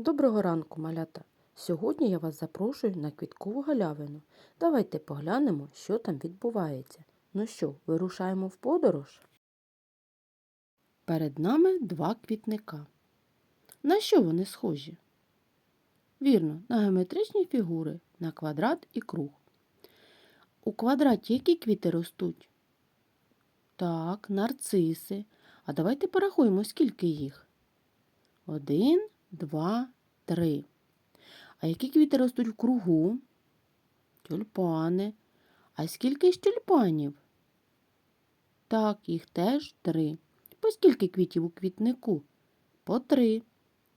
Доброго ранку, малята! Сьогодні я вас запрошую на квіткову галявину. Давайте поглянемо, що там відбувається. Ну що, вирушаємо в подорож? Перед нами два квітника. На що вони схожі? Вірно, на геометричні фігури, на квадрат і круг. У квадраті які квіти ростуть? Так, нарциси. А давайте порахуємо, скільки їх. Один, два, три. А які квіти ростуть в кругу? Тюльпани. А скільки ж тюльпанів? Так, їх теж три. По скільки квітів у квітнику? По три.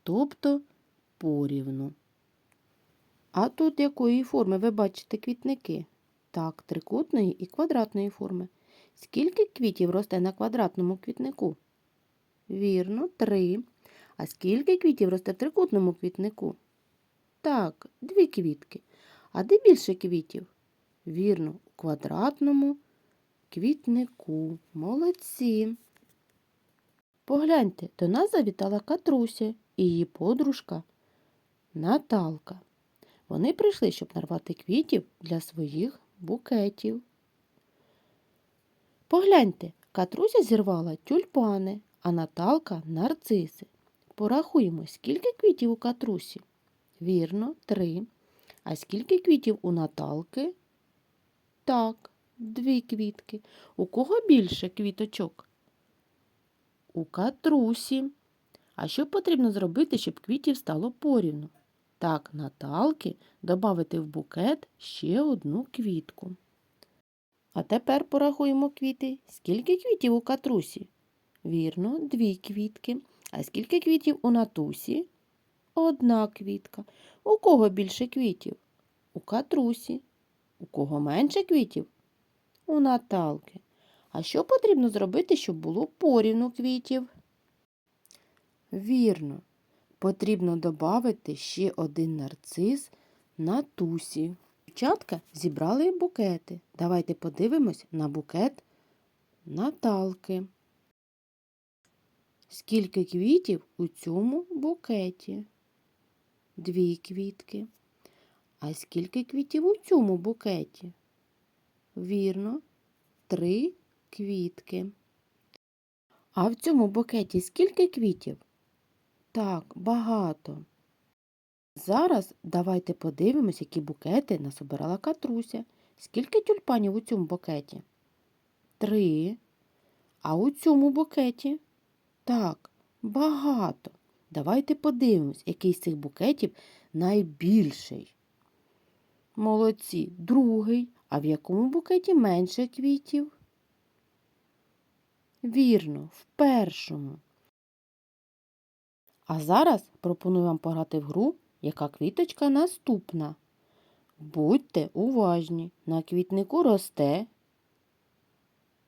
Тобто порівну. А тут якої форми ви бачите квітники? Так, трикутної і квадратної форми. Скільки квітів росте на квадратному квітнику? Вірно, три. А скільки квітів росте в трикутному квітнику? Так, дві квітки. А де більше квітів? Вірно, у квадратному квітнику. Молодці. Погляньте, до нас завітала Катруся і її подружка Наталка. Вони прийшли, щоб нарвати квітів для своїх букетів. Погляньте, Катруся зірвала тюльпани, а Наталка нарциси. Порахуємо, скільки квітів у Катрусі? Вірно, три. А скільки квітів у Наталки? Так, дві квітки. У кого більше квіточок? У Катрусі. А що потрібно зробити, щоб квітів стало порівну? Так, Наталки додати в букет ще одну квітку. А тепер порахуємо квіти. Скільки квітів у Катрусі? Вірно, дві квітки. А скільки квітів у Натусі? Одна квітка. У кого більше квітів? У Катрусі. У кого менше квітів? У Наталки. А що потрібно зробити, щоб було порівну квітів? Вірно, потрібно додати ще один нарцис на тусі. Дівчатка зібрали букети. Давайте подивимось на букет Наталки. Скільки квітів у цьому букеті? Дві квітки. А скільки квітів у цьому букеті? Вірно, три квітки. А в цьому букеті скільки квітів? Так, багато. Зараз давайте подивимось, які букети насобирала Катруся. Скільки тюльпанів у цьому букеті? Три. А у цьому букеті? Так, багато. Давайте подивимось, який з цих букетів найбільший. Молодці, другий. А в якому букеті менше квітів? Вірно, в першому. А зараз пропоную вам пограти в гру, яка квіточка наступна. Будьте уважні, на квітнику росте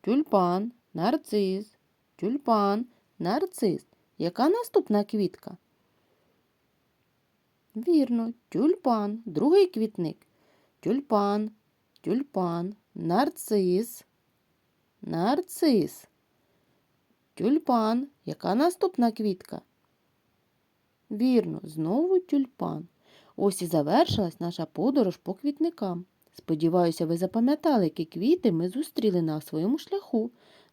тюльпан, нарцис, тюльпан, нарцис. Яка наступна квітка? Вірно, тюльпан, другий квітник. Тюльпан, тюльпан, нарцис, нарцис. Тюльпан. Яка наступна квітка? Вірно, знову тюльпан. Ось і завершилась наша подорож по квітникам. Сподіваюся, ви запам'ятали, які квіти ми зустріли на своєму шляху.